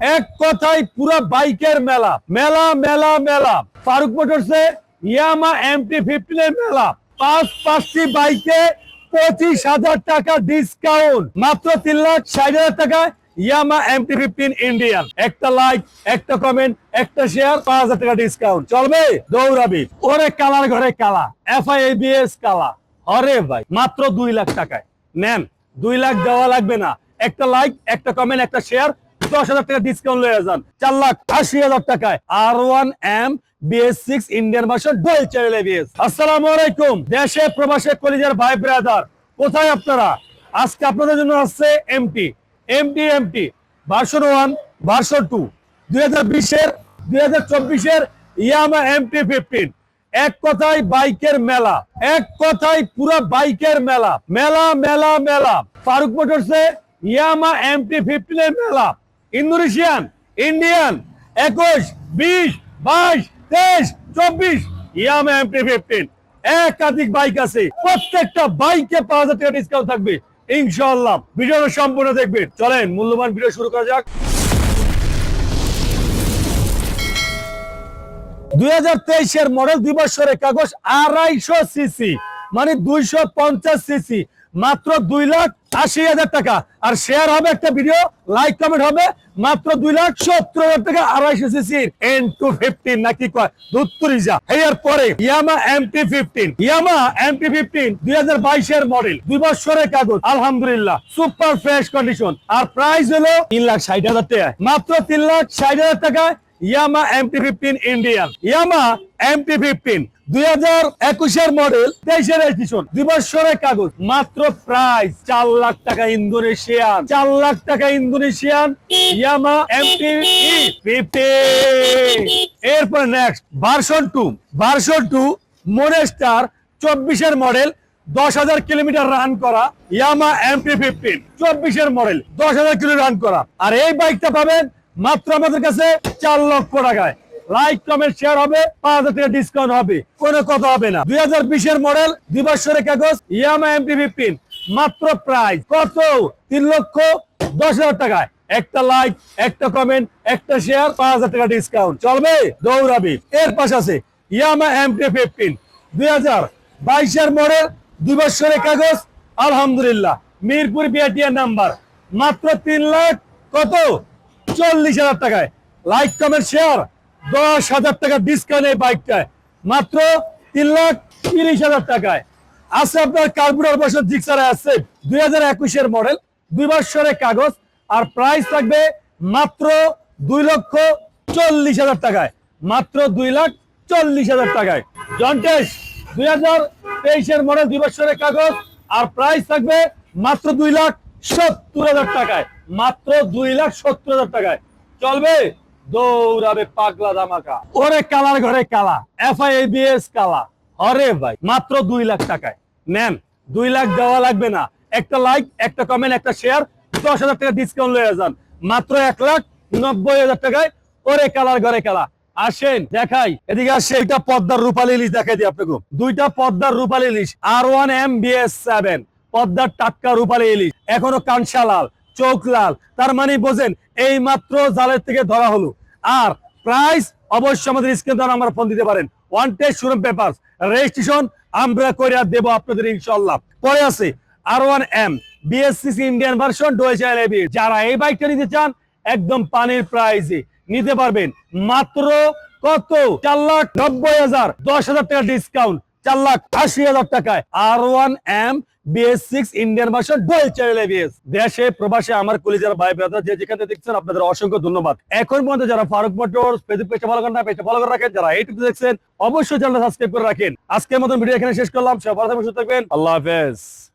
এক কথায় পুরো বাইকের মেলা। মেলা মেলা মেলা। ফারুক মোটরসে ইয়ামা এমটি ফিফটিন এর মেলা। পাঁচ পাঁচটি বাইকে পঁচিশ হাজার টাকা ডিসকাউন্ট মাত্র তিন লাখ ষাট হাজার টাকায় ইয়ামা এমটি ফিফটিন ইন্ডিয়ান। একটা লাইক একটা কমেন্ট একটা শেয়ার পাঁচ হাজার টাকা ডিসকাউন্ট চলবে? দৌড়াবি। ওরে কালার ঘরে কালা। এফআইএবিএস কালা। অরে ভাই, মাত্র দুই লাখ টাকায়। নেন, দুই লাখ দেওয়া লাগবে না। একটা লাইক একটা কমেন্ট একটা শেয়ার দশ হাজার টাকা ডিসকাউন্ট লয়ে যান। চার লাখ আশি হাজার টাকায় আর one M BS six Indian version dual channel ABS আসসালামু আলাইকুম। দেশে, প্রবাসে, কলিজার ভাই ব্রাদার কোথায় আপনারা? আজকে আপনাদের জন্য আসছে MT MT MT version one version two দুই হাজার বিশের, দুই হাজার চব্বিশের ইয়ামা এমটি ফিফটিন এক কথায় বাইকের মেলা, এক কথায় পুরো বাইকের মেলা। মেলা মেলা মেলা। ফারুক মোটরসে ইয়ামা এমটি ফিফটিন এর মেলা। ইন্দোনেশিয়ান, ইন্ডিয়ান, একুশ, বিশ, বাইশ, তেইশ, চব্বিশ এমটি ফিফটিন একাধিক বাইক আছে, প্রত্যেকটা বাইকে পাঁচ হাজার টাকা ডিসকাউন্ট থাকবে। সম্পূর্ণ দেখবেন। চলেন, মূল্যবান ভিডিও শুরু করা যাক। দুই হাজার তেইশের মডেল দুই বছরের কাগজ আড়াইশো সিসি মানে দুইশো পঞ্চাশ সিসি। মাত্র দুই লাখ আশি হাজার টাকা। আর শেয়ার হবে একটা ভিডিও লাইক কমেন্ট হবে মাত্র দুই লাখ সত্তর হাজার টাকা আড়াইশো সিসির এন টু ফিফটিন নাকি কয়? দুত্তরিজা এর পরে Yamaha M T fifteen Yamaha M T fifteen দুই হাজার বাইশের মডেল দুই বছরের কাগজ, আলহামদুলিল্লাহ। সুপার ফ্রেশ কন্ডিশন আর প্রাইস হলো তিন লাখ ষাট হাজার টাকা মাত্র তিন লাখ ষাট হাজার টাকায় Yamaha MT fifteen Indian Yamaha MT fifteen দুই হাজার একুশের মডেল তেইশের রেজিস্ট্রেশন দুই বছরের কাগজ, মাত্র প্রাইস চার লাখ টাকা ইন্দোনেশিয়ান চার লাখ টাকা ইন্দোনেশিয়ান ইয়ামা এমটি ফিফটিন এরপর next version two version two monster চব্বিশের মডেল দশ হাজার কিলোমিটার রান করা ইয়ামা এমটি ফিফটিন চব্বিশের মডেল দশ হাজার কিলো রান করা। আর এই বাইকটা পাবেন মাত্র আমাদের কাছে চার লক্ষ টাকায়। লাইক কমেন্ট শেয়ার হবে, পাঁচ হাজার টাকা ডিসকাউন্ট হবে। কোনো কথা হবে না। দুই হাজার বিশের মডেল দুই কাগজ ইয়ামা এমটি ফিফটিন মাত্র প্রাইস কত? তিন লক্ষ দশ হাজার টাকায়। একটা লাইক একটা কমেন্ট একটা শেয়ার পাঁচ হাজার টাকা ডিসকাউন্ট চলবে? দৌড়াবি। এর পাশে আছে ইয়ামা এমটি ফিফটিন দুই হাজার বাইশের মডেল দুই কাগজ আলহামদুলিল্লাহ। মিরপুর বিআটিআর নাম্বার মাত্র তিন লাখ কত? চল্লিশ হাজার টাকায়। লাইক কমেন্ট শেয়ার দশ হাজার টাকা ডিসকাউন্ট এই বাইকটায় মাত্র তিন লাখ তিরিশ হাজার টাকায়। আছে আপনার কার্বুরার বছর জিক্সারে, আছে দুই হাজার একুশের মডেল দুই বছরের কাগজ, আর প্রাইস থাকবে মাত্র দুই লক্ষ চল্লিশ হাজার টাকায়। মাত্র দুই লাখ চল্লিশ হাজার টাকায়। জন্টেস দুই হাজার তেইশের মডেল দুই বছরের কাগজ, আর প্রাইস থাকবে মাত্র দুই লাখ সত্তর হাজার টাকায়। মাত্র দুই লাখ সত্তর হাজার টাকায়। চলবে? দৌড়াবে পাগলা ধামাকা। ওরে কালার ঘরে কালা এফআইএবিএস কালা। অরে ভাই, মাত্র দুই লাখ টাকায়। নেন, দুই লাখ দেওয়া লাগবে না। একটা লাইক একটা কমেন্ট একটা শেয়ার দশ হাজার টাকা ডিসকাউন্ট লয়ে যান। মাত্র এক লাখ নব্বই হাজার টাকায়। ওরে কালার ঘরে কালা। আসেন, দেখাই। এদিকে আসে এটা পদ্মার রূপালী ইলিশ, দেখাই দিই আপনাকে। দুইটা পদ্মার রূপালী ইলিশ আর ওয়ান এম বিএস সেভেন পদ্মার টাটকা রূপালী ইলিশ, এখনও কানসা লাল। চোখ লাল। তার মানে বোঝেন এই মাত্র জালের থেকে ধরা হলো। আর প্রাইস অবশ্যই আমাদের স্ক্রিন দ্বারা আমরা ফোন দিতে পারেন। One test showroom paper registration আমরা করে দেবো আপনাদের ইনশাল্লাহ পরে আছে আর one M BSCC Indian version ডোয়েচার এবি যারা এই বাইকটা নিতে চান, একদম পানির প্রাইসে নিতে পারবেন। মাত্র কত? চার লাখ নব্বই হাজার, দশ হাজার টাকা ডিসকাউন্ট চার লাখ আশি হাজার টাকায় আর one M BS six Indian dual channel ABS দেশে, প্রবাসে আমার কলিজার ভাই ব্রাদার যে যেখানে দেখছেন, আপনাদের অসংখ্য ধন্যবাদ। এখন পর্যন্ত যারা ফারুক মোটর ফেসবুক পেজটা ফলো করেন না, পেজটা ফলো করে রাখেন। যারা ইউটিউব দেখছেন, অবশ্যই চ্যানেলটা সাবস্ক্রাইব করে রাখেন। আজকের মতন ভিডিও এখানে শেষ করলাম। সবাই ভালো সুস্থ থাকবেন। আল্লাহ হাফেজ।